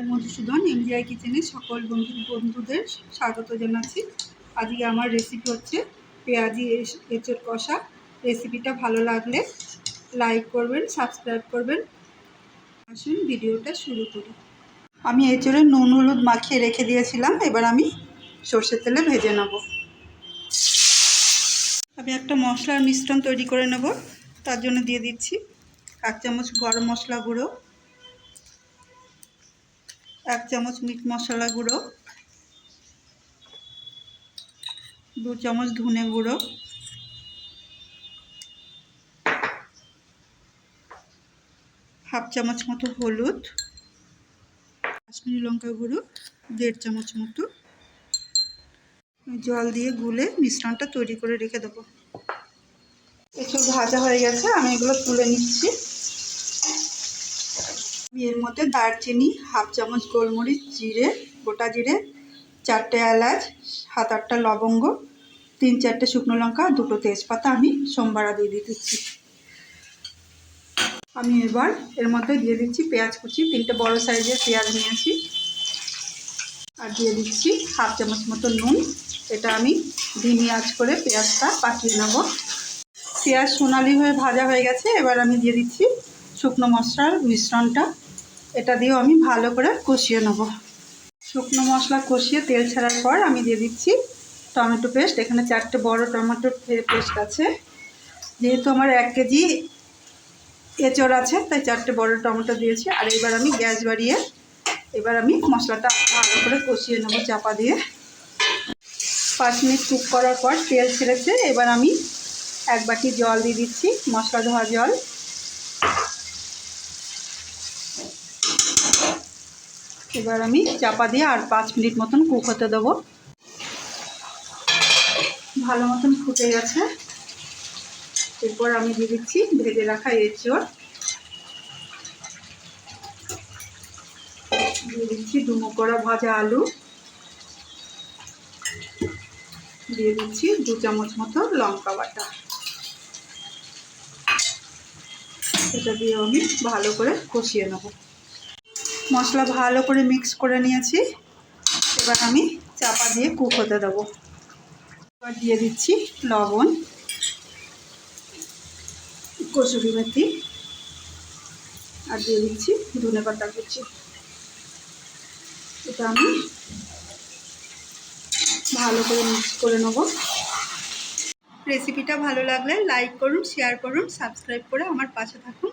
জয় Madhusudan MgI কিচেনে সকল বন্ধু বন্ধুদের স্বাগত জানাচ্ছি। আজকে আমার রেসিপি হচ্ছে পেঁয়াজি এঁচোড় কষা। রেসিপিটা ভালো লাগলে লাইক করবেন সাবস্ক্রাইব করবেন। আসুন ভিডিওটা শুরু করি। আমি এঁচোড়ে নুন, হলুদ মাখিয়ে রেখে দিয়েছিলাম, এবার আমি সর্ষের তেলে ভেজে নেব। আমি একটা মশলার মিশ্রণ তৈরি করে নেব, তার জন্য দিয়ে দিচ্ছি এক চামচ গরম মশলা গুঁড়ো এক চামচ মিট মশলা গুঁড়ো, দু চামচ ধনে গুঁড়ো, হাফ চামচ মতো হলুদ, কাশ্মীরি লঙ্কা গুঁড়ো, দেড় চামচ মতো জল দিয়ে গুলে মিশ্রণটা তৈরি করে রেখে দেবো। একটু ভাজা হয়ে গেছে, আমি এগুলো তুলে নিচ্ছি। এর মধ্যে দারচিনি, হাফ চামচ গোলমরিচ, জিরে, গোটা জিরে, চারটে এলাচ, সাত আটটা লবঙ্গ, তিন চারটে শুকনো লঙ্কা, দুটো তেজপাতা আমি সোমবারা দিয়ে দিয়ে আমি এবার এর মধ্যে দিয়ে দিচ্ছি পেঁয়াজ কুচি, তিনটে বড় সাইজের পেঁয়াজ নিয়েছি। আর দিয়ে দিচ্ছি হাফ চামচ মতো নুন। এটা আমি ধিমি আঁচ করে পেঁয়াজটা পাঠিয়ে নেব। পেঁয়াজ সোনালি হয়ে ভাজা হয়ে গেছে, এবার আমি দিয়ে দিচ্ছি শুকনো মশলার মিশ্রণটা, এটা দিয়েও আমি ভালো করে কষিয়ে নেব। শুকনো মশলা কষিয়ে তেল ছাড়ার পর আমি দিয়ে দিচ্ছি টমেটো পেস্ট। এখানে চারটে বড় টমেটোর পেস্ট আছে। যেহেতু আমার এক কেজি এঁচড় আছে, তাই চারটে বড় টমেটো দিয়েছি। আর এবার আমি গ্যাস বাড়িয়ে এবার আমি মশলাটা ভালো করে কষিয়ে নেব চাপা দিয়ে। পাঁচ মিনিট কুক করার পর তেল ছেড়েছে। এবার আমি এক বাটি জল দিয়ে দিচ্ছি, মশলা ধোয়া জল। এবার আমি চাপা দিয়ে আর পাঁচ মিনিট মতন কুক হতে দেবো। ভালো মতন ফুটে গেছে। এরপর আমি দিয়ে দিচ্ছি ভেজে রাখা এঁচড় দিয়ে দিচ্ছি ডুমো করা ভাজা আলু। দিয়ে দিচ্ছি দু চামচ মতো লঙ্কা বাটা। এটা দিয়ে আমি ভালো করে কষিয়ে নেব। মশলা ভালো করে মিক্স করে নিয়েছি। এবার আমি চাপা দিয়ে কুক হতে দেবো। এবার দিয়ে দিচ্ছি লবণ, কসুরি মেথি, আর দিয়ে দিচ্ছি ধনে পাতা কুচি। এটা আমি ভালো করে মিক্স করে নেব। রেসিপিটা ভালো লাগলে লাইক করুন শেয়ার করুন সাবস্ক্রাইব করে আমার পাশে থাকুন।